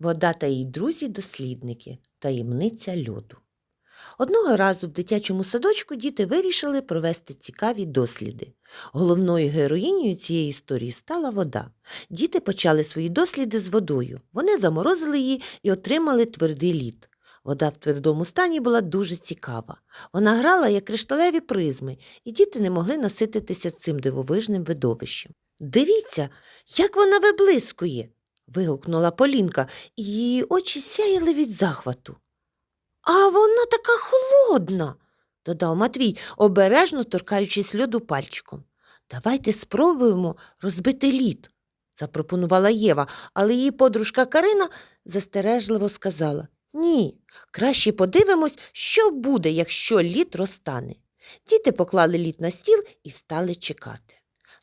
Вода та її друзі-дослідники. Таємниця льоду. Одного разу в дитячому садочку діти вирішили провести цікаві досліди. Головною героїнею цієї історії стала вода. Діти почали свої досліди з водою. Вони заморозили її і отримали твердий лід. Вода в твердому стані була дуже цікава. Вона грала як кришталеві призми, і діти не могли насититися цим дивовижним видовищем. Дивіться, як вона виблискує. Вигукнула Полінка, і її очі сяяли від захвату. А вона така холодна, додав Матвій, обережно торкаючись льоду пальчиком. Давайте спробуємо розбити лід, запропонувала Єва, але її подружка Карина застережливо сказала Ні, краще подивимось, що буде, якщо лід розтане. Діти поклали лід на стіл і стали чекати.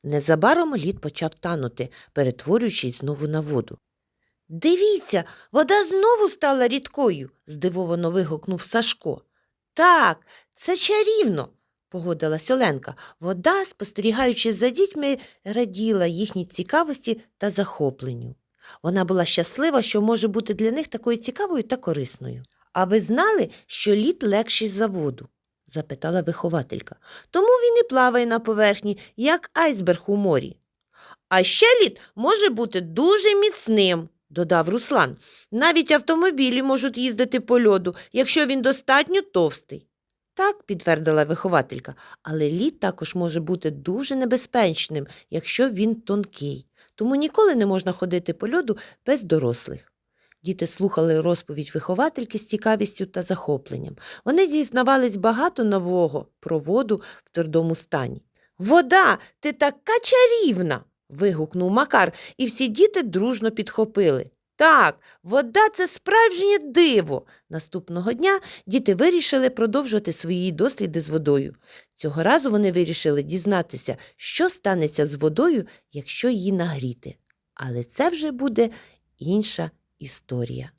Незабаром лід почав танути, перетворюючись знову на воду. Дивіться, вода знову стала рідкою, здивовано вигукнув Сашко. Так, це чарівно, погодилась Оленка. Вода, спостерігаючи за дітьми, раділа їхній цікавості та захопленню. Вона була щаслива, що може бути для них такою цікавою та корисною. А ви знали, що лід легший за воду? Запитала вихователька. Тому він і плаває на поверхні, як айсберг у морі. А ще лід може бути дуже міцним, додав Руслан. Навіть автомобілі можуть їздити по льоду, якщо він достатньо товстий. Так, підтвердила вихователька, але лід також може бути дуже небезпечним, якщо він тонкий. Тому ніколи не можна ходити по льоду без дорослих. Діти слухали розповідь виховательки з цікавістю та захопленням. Вони дізнавались багато нового про воду в твердому стані. Вода, ти така чарівна. вигукнув Макар, і всі діти дружно підхопили. Так, вода це справжнє диво. Наступного дня діти вирішили продовжувати свої досліди з водою. Цього разу вони вирішили дізнатися, що станеться з водою, якщо її нагріти. Але це вже буде інша історія.